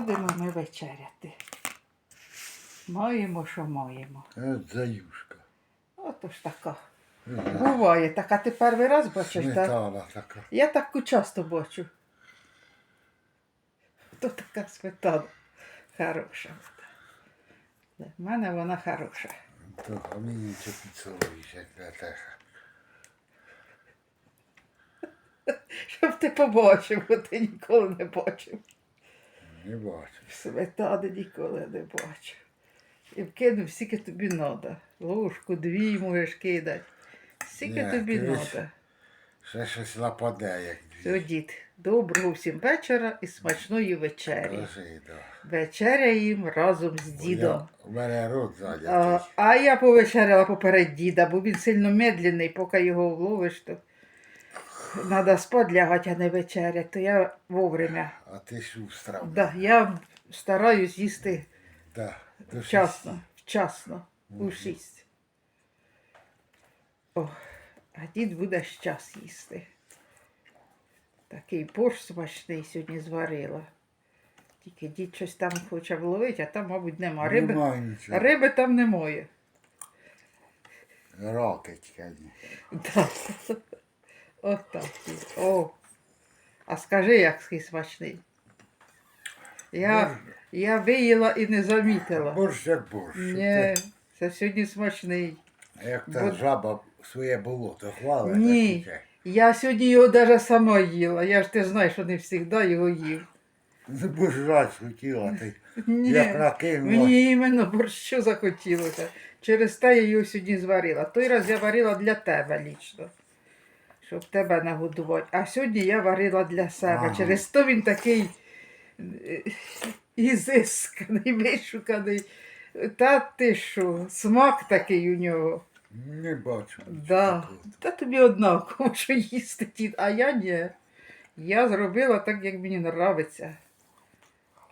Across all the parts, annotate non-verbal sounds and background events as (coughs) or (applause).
будемо ми вечеряти. Маємо, що маємо. От заюшка. Ото ж така. Е, Буває, така ти перший раз бачиш, так? Сметана така. Я таку часто бачу. То така сметана. Хороша. В мене вона хороша. То, а мені це підсоловіш, як для теж. Щоб ти побачив, бо ти ніколи не бачив. Не бачу. Сметани ніколи не бачив. І вкинув, скільки тобі треба. Ложку, дві можеш кидати. Скільки тобі треба. Ще щось нападе, як дві. дід, доброго всім вечора і смачної вечері. Кажи, да. Вечеряємо разом з дідом. У мене рот А, зайнятий. а я повечеряла поперед діда, бо він сильно медленний, поки його вловиш, то треба спать лягати, а не вечеряти, то я вовремя. А ти шустра. Да, я стараюсь їсти Да. до вчасно, вчасно, у шість. О, а дід буде час їсти. Такий борщ смачний сьогодні зварила. Тільки дід щось там хоче вловити, а там, мабуть, нема. Риби, Нема нічого. риби там немає. Ні. Да. (laughs) Отак. О. А скажи, який смачний. Я, я виїла і не замітила. Борщ як борщ. Ні, це сьогодні смачний. А Як та Бо- жаба своє болото хвала, Ні. Я сьогодні його навіть сама їла. Я ж ти знаєш, що не завжди його їв. Ну, бо ж хотіла, ти Ні, як накинула. мені іменно борщу захотілося. Через те я його сьогодні зварила. Той раз я варила для тебе лічно, щоб тебе нагодувати. А сьогодні я варила для себе. Ага. Через то він такий е, ізисканий, вишуканий. Та ти що, смак такий у нього. Не бачу. Да. Та тобі однаково, що їсти дід, а я ні. Я зробила так, як мені подобається.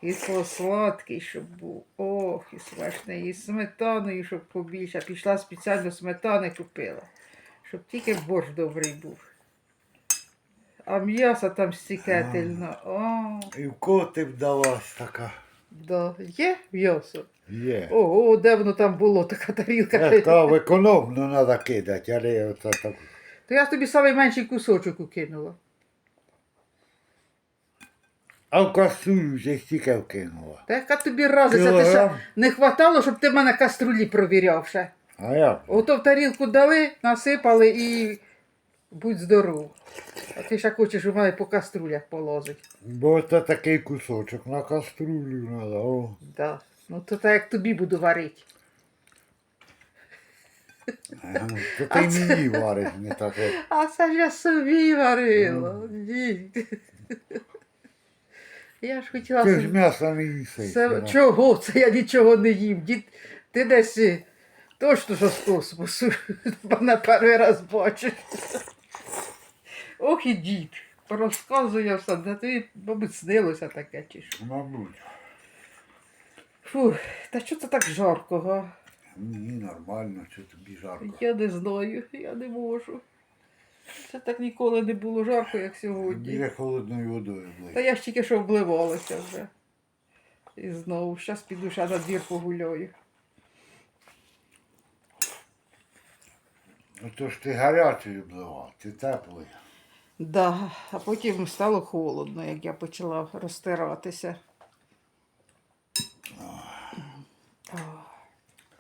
Кисло-сладкий, щоб був. Ох, і смачний. І сметаною, щоб побільше. Пішла спеціально сметани купила, щоб тільки борщ добрий був. А м'ясо там стікательно. О, І в кого ти вдалась така? да. Є м'ясо? Є. Ого, де воно там було, така тарілка. Я сказав, економно треба кидати, але оце так. То я тобі найменший кусочок укинула. А в каструлю вже стільки вкинула. Та яка тобі разиця, ти ще Кілограм. не хватало, щоб ти мене каструлі провіряв ще. А як? Ото в тарілку дали, насипали і будь здоров. А ти ще хочеш у мене по каструлях полозить. Бо це такий кусочок на каструлю треба. О. Да. Ну то так як тобі буду варити. Е, То ти це- мені вариш не таке. А це ж я собі варила. Ні. Я ж хотіла Ти ж собі. м'ясо не їси. Це, чого? Це я нічого не їм. Дід, ти десь е, точно що з космосу. Мене перший раз бачиш. Ох і дід. Розказує все, де тобі, мабуть, снилося таке чи що. Мабуть. Фу, та що це так жарко, га? Мені нормально, що тобі жарко. Я не знаю, я не можу. Це так ніколи не було жарко, як сьогодні. Біля холодною водою Та я ж тільки що обливалася вже. І знову, зараз піду ще на двір погуляю. Ну то ж ти гарячий обливав, ти теплий. Да, а потім стало холодно, як я почала розтиратися.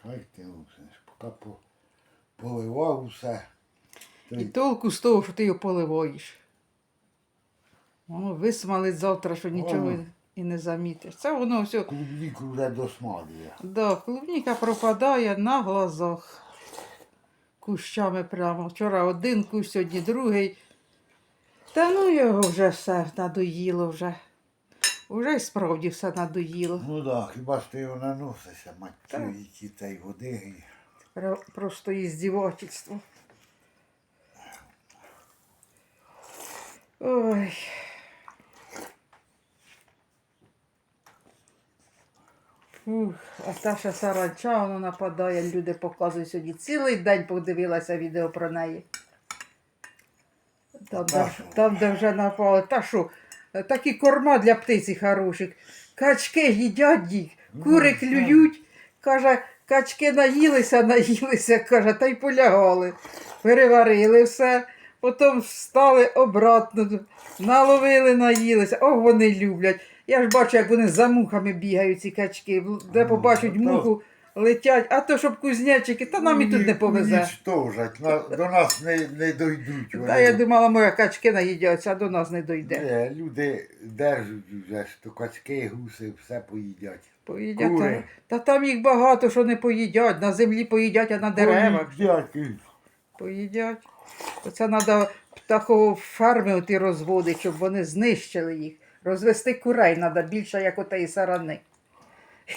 Хай ти усиш, поки по- поливав усе. то І й толку з того, що ти його поливаєш. Воно висмалить завтра, що нічого Ага. і не замітиш. Це воно все. клубніку вже досмалює. Да, клубніка пропадає на глазах. Кущами прямо. Вчора один кущ, сьогодні другий. Та ну його вже все надоїло вже. Уже й справді все надоїло. Ну так, да, хіба ж ти його наносишся, мать Так. цю, які та й води. і- Про- Просто іздівательство. Ой. Фух, а та ще саранча воно нападає, люди показують сьогодні. Цілий день подивилася відео про неї. Там, де, там де вже напали. Та що, такі корма для птиці хороших. Качки їдять їх, кури Ну, клюють. Каже, качки наїлися, наїлися, каже, та й полягали. Переварили все, потім встали обратно, наловили, наїлися. Ох, вони люблять. Я ж бачу, як вони за мухами бігають, ці качки, де побачать муху, летять, а то щоб кузнечики, та нам і тут не повезе. Унічтожать, на, до нас не, не дойдуть. Та я думала, моя качки наїдяться, а до нас не дойде. Е, Люди держать вже то качки, гуси, все поїдять. Поїдять. Кури. Та, та там їх багато що не поїдять. На землі поїдять, а на деревах Поїдять. поїдять. Оце треба птахову ферми оті розводити, щоб вони знищили їх. Розвести курей треба більше, як отеї сарани.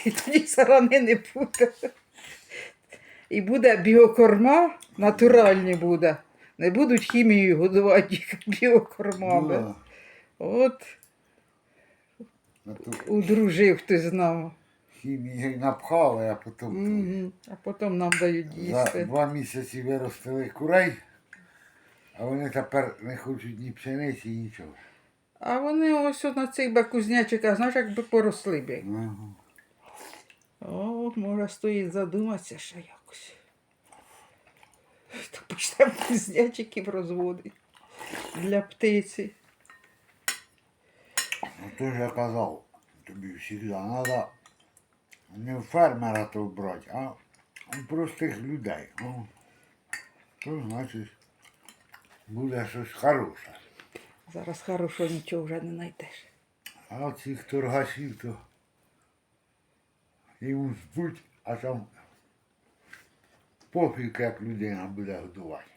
І тоді сарани не буде. І буде біокорма, натуральні буде. Не будуть хімією годувати їх біокормами. Да. От удружив хтось з нами. хімії напхали, а потім Мгм. А потім нам дають за два місяці виростили курей, а вони тепер не хочуть ні пшениці, нічого. А вони ось на цих бакузнячиках, знаєш, якби поросли б. Ага. О, може стоїть задуматися ще якось. То почнемо кузнячиків розводити для птиці. Ну то ж я казав, тобі завжди треба не в фермера то брати, а простих людей. О, то значить буде щось хороше. Зараз хорошого нічого вже не знайдеш. А цих торгашів то йому збуть, а там пофіг, як людина буде годувати.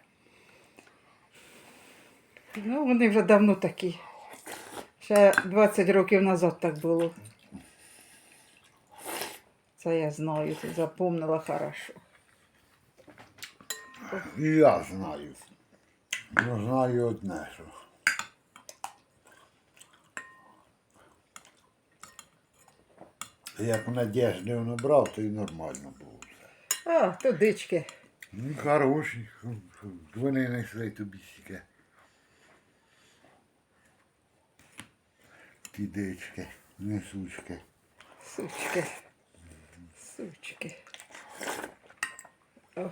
Ну, вони вже давно такі. Ще 20 років назад так було. Це я знаю, ти запомнила хорошо. І я знаю. Ну, знаю одне, що. Як Надежди воно брав, то й нормально було. А, то дички. Ну, хороші. Вони несли тобі стільки. Ті дички, несучки. Сучки. Сучки. О,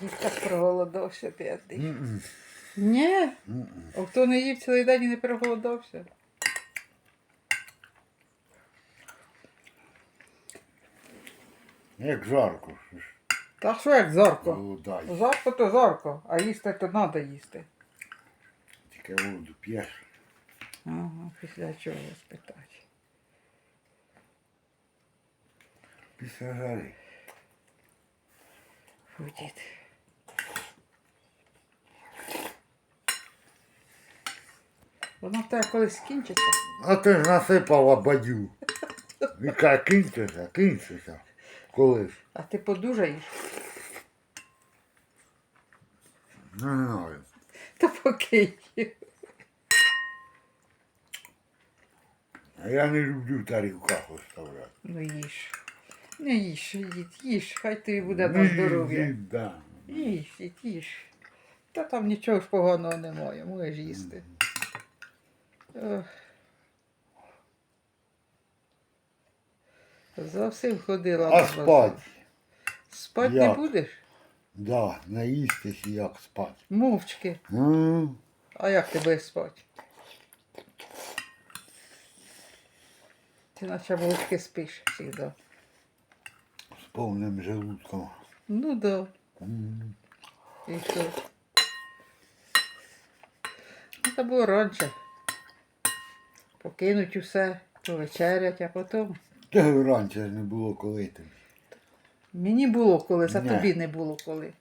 дід так проголодався п'ятий. Ні, М-м. а хто не їв цілий день і не проголодався. Як жарко. Та що як зарко? голодай. Зарко то зарко, а їсти то треба їсти. Тільки воду п'єш. Ага, після чого спитати. Після жари. Фу, дід. Воно в тебе колись скінчиться. А ти ж насипала бадю. Яка кінчиться, кінчиться. Колись. А ти подужаєш, Не знаю. то поки. А я не люблю в тарілках оставляти. Ну їж. Не їж, їдь, їж, хай тобі буде Ну, на здоров'я. да. Їж, їдь, їж. Та там нічого ж поганого немає, можеш їсти. Ох. Зовсім ходила. А спать? Спать не Як? будеш? Да, наїстись як спать. Мовчки. М, А як ти будеш спати? Ти наче мовчки спиш завжди. З повним желудком. Ну да. М, І що? Ну, Це було раніше. Покинуть усе, повечерять, а потім. Та раніше ж не було коли тобі. Мені було колись, а тобі не було коли.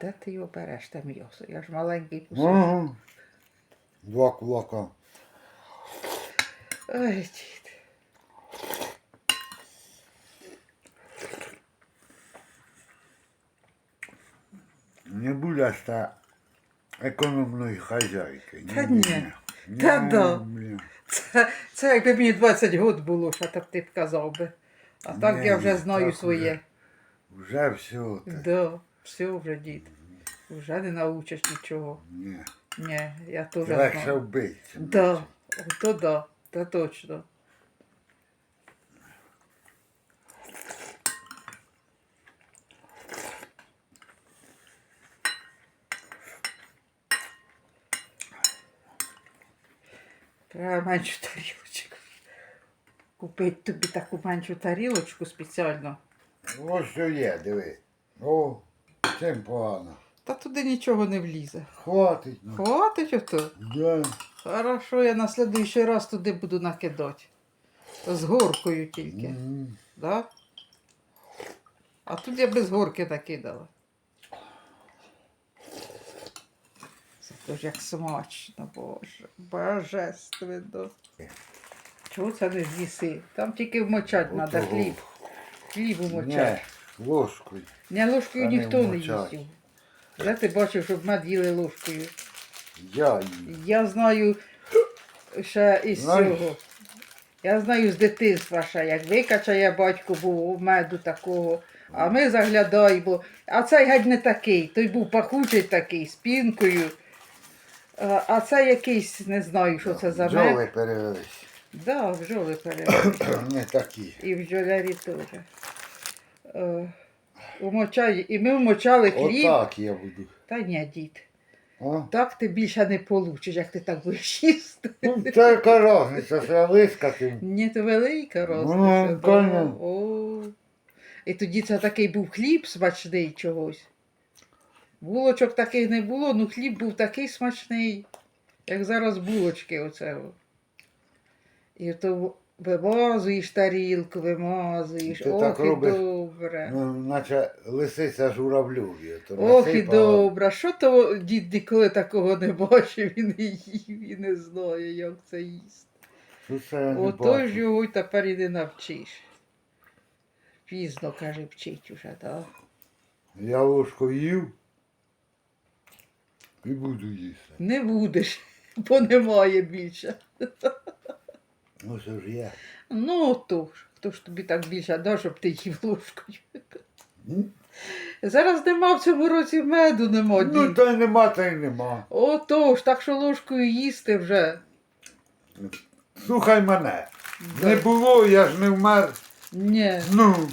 Де ти його береш, те м'ясо? Я ж маленький кусок. Ага. Два кулака. Ой, дід. Не будеш та економної хазяйки. Та ні. Та да. блін. Це, це якби мені 20 років було, що так ти б казав би. А так я вже знаю так своє. Вже все. Да, все вже дід. Вже не научиш нічого. Ні. Ні, я теж Легше знаю. вбити. Да, то да, то точно. Треба меншу тарілочку. Купити тобі таку меншу тарілочку спеціально. Ось що є, диви. О, чим погано. Та туди нічого не влізе. Хватить. Ну. Хватить ото. Да. Хорошо, я на следующий раз туди буду накидати. З горкою тільки. М. Да? А тут я без горки накидала. Дуже як смачно, боже. Божественно. Чого це не з'їси? Там тільки вмочать треба Отого. хліб. Хліб умочать. Ні, ложкою. Не ложкою Та не ніхто не вмочать. їсть. Де ти бачив, щоб мед їли ложкою? Я їм. Я знаю ще із Знаєш? цього. Я знаю з дитинства ще, як викачає батько був у меду такого, а ми заглядаємо. А цей геть не такий. Той був пахучий такий, з пінкою. А, а це якийсь, не знаю, що це за Бджоли мед. перевелись. Да, бджоли (coughs) перевели. Не такі. І бджолярі теж. Е, І ми вмочали хліб. Отак я буду. Та ні, дід. А? Так ти більше не получиш, як ти так будеш їсти. Ну, це яка різниця, я вискати. Ні, то велика Ну, розниця. да. конечно. О. І тоді це такий був хліб смачний чогось. Булочок таких не було, ну хліб був такий смачний, як зараз булочки оце. І то вимазуєш тарілку, вимазуєш. Ти так Ох, і робиш? добре. Ну, наче лисиця журавльові. То Ох, і добре. Що то дід ніколи такого не бачив і не їв, і не знає, як це їсти. Що це я не Ото бачу? ж його й тепер і не навчиш. Пізно, каже, вчить уже, так? Я ложку їв і буду їсти. Не будеш, (laughs) бо немає більше. Ну що ж я. Ну, то ж, хто ж тобі так більше дав, щоб ти їв ложкою. М? Зараз нема в цьому році меду, нема. Ну дід. та й нема, та й нема. Ото ж, так що ложкою їсти вже. Слухай мене. Да. Не було, я ж не вмер. Ні. Ну.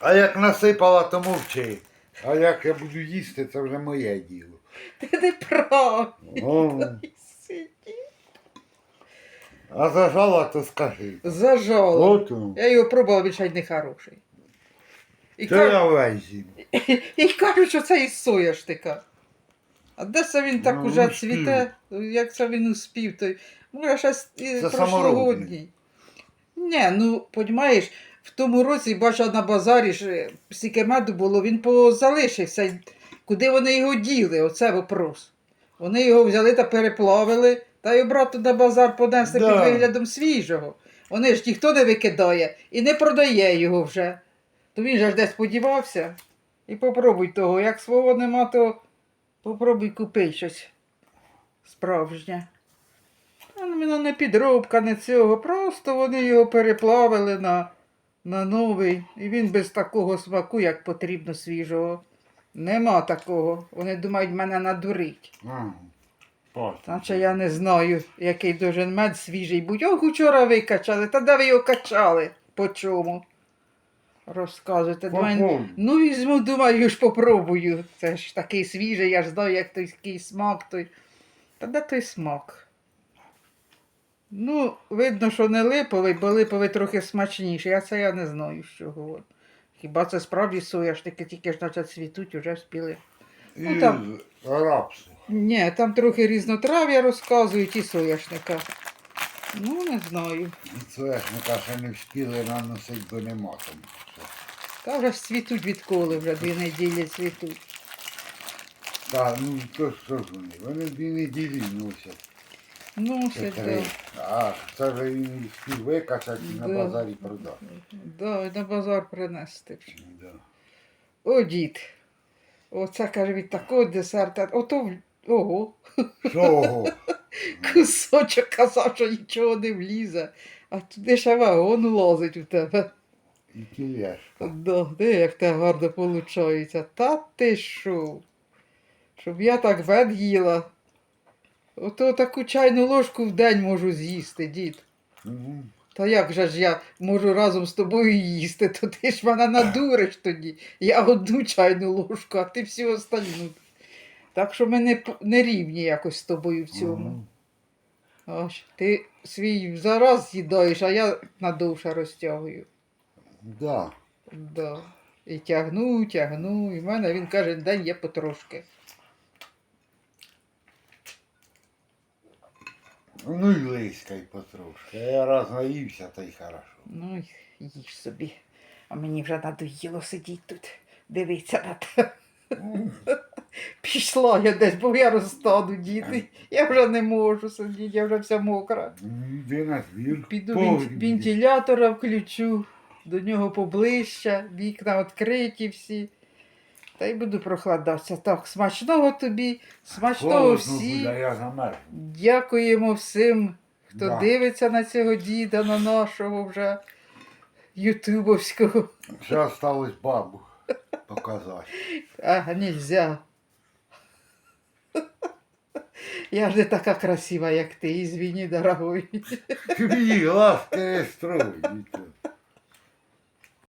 А як насипала, то мовчи. А як я буду їсти, це вже моє діло. Ти не прав. О, а зажала, то скажи. Зажало. От он. Я його пробувала, він ще не хороший. І, Це кажуть, я весь з'їм. (laughs) і кажуть, що це із сояштика. А де це він так Ну, уже успів. цвіте? Як це він успів, то може ще з- і Це прошлогодній. Ні, ну, понімаєш, в тому році, бачу, на базарі ж стільки меду було, він позалишився. Куди вони його діли? Оце вопрос. Вони його взяли та переплавили, та й обратно на базар понесли Да. під виглядом свіжого. Вони ж ніхто не викидає і не продає його вже. То він же ж десь сподівався. І попробуй того. Як свого нема, то попробуй купи щось справжнє. Ну, Воно не підробка, не цього. Просто вони його переплавили на, на новий. І він без такого смаку, як потрібно свіжого. Нема такого. Вони думають, мене надурить. Наче я не знаю, який должен мед свіжий будь. Ох, учора викачали. Та де ви його качали? По чому? Розказуйте. Думаю, ну візьму, думаю, ж попробую. Це ж такий свіжий, я ж знаю, як той смак той. Та де той смак? Ну, видно, що не липовий, бо липовий трохи смачніший, а це я не знаю, з чого. Хіба це справді сояшники, тільки ж наче цвітуть, уже спіли. І Ну, там- рапсу. Ні, там трохи різнотрав'я розказують і сояшника. Ну, не знаю. Ж ми ще не встигли наносити, бо нема там. Та вже ж цвітуть відколи, вже дві неділі цвітуть. Та, ну то що ж вони? Вони дві неділі носять. Ну, ще да. А, це вже встиг викачати і на Да. базарі продати. Да, і на базар принести. Да. О, дід. Оце каже від такого десерта. Ото в- ого, Чого? (laughs) кусочок казав, що нічого не влізе. А туди ще вагон лазить у тебе. і тележка. Да, де як те гарно виходить. Та ти що? Щоб я так вед їла. Ото таку чайну ложку в день можу з'їсти, дід. Угу. Та як же ж я можу разом з тобою їсти, то ти ж мене надуриш тоді. Я одну чайну ложку, а ти всю остальну. Так що ми не, не рівні якось з тобою в цьому. Аж ти свій зараз з'їдаєш, а я надовше розтягую. Да. Да. І тягну, тягну. І в мене він кожен день є потрошки. Ну і лискай потрошки. Я раз наївся, та й хорошо. Ну, їж собі. А мені вже надоїло сидіти тут, дивитися на те. (laughs) Пішла я десь, бо я розстану діти. Я вже не можу сидіти, я вже вся мокра. Ну, на двір. Піду погріб вентилятора включу, до нього поближче, вікна відкриті всі. Та й буду прохладатися. Так, смачного тобі, смачного всім. Дякуємо всім, хто Да. дивиться на цього діда, на нашого вже ютубовського. Ще осталось бабу показати. Ага, нельзя. Я ж не така красива, як ти, извини, дорогой. Тобі глазки не строй.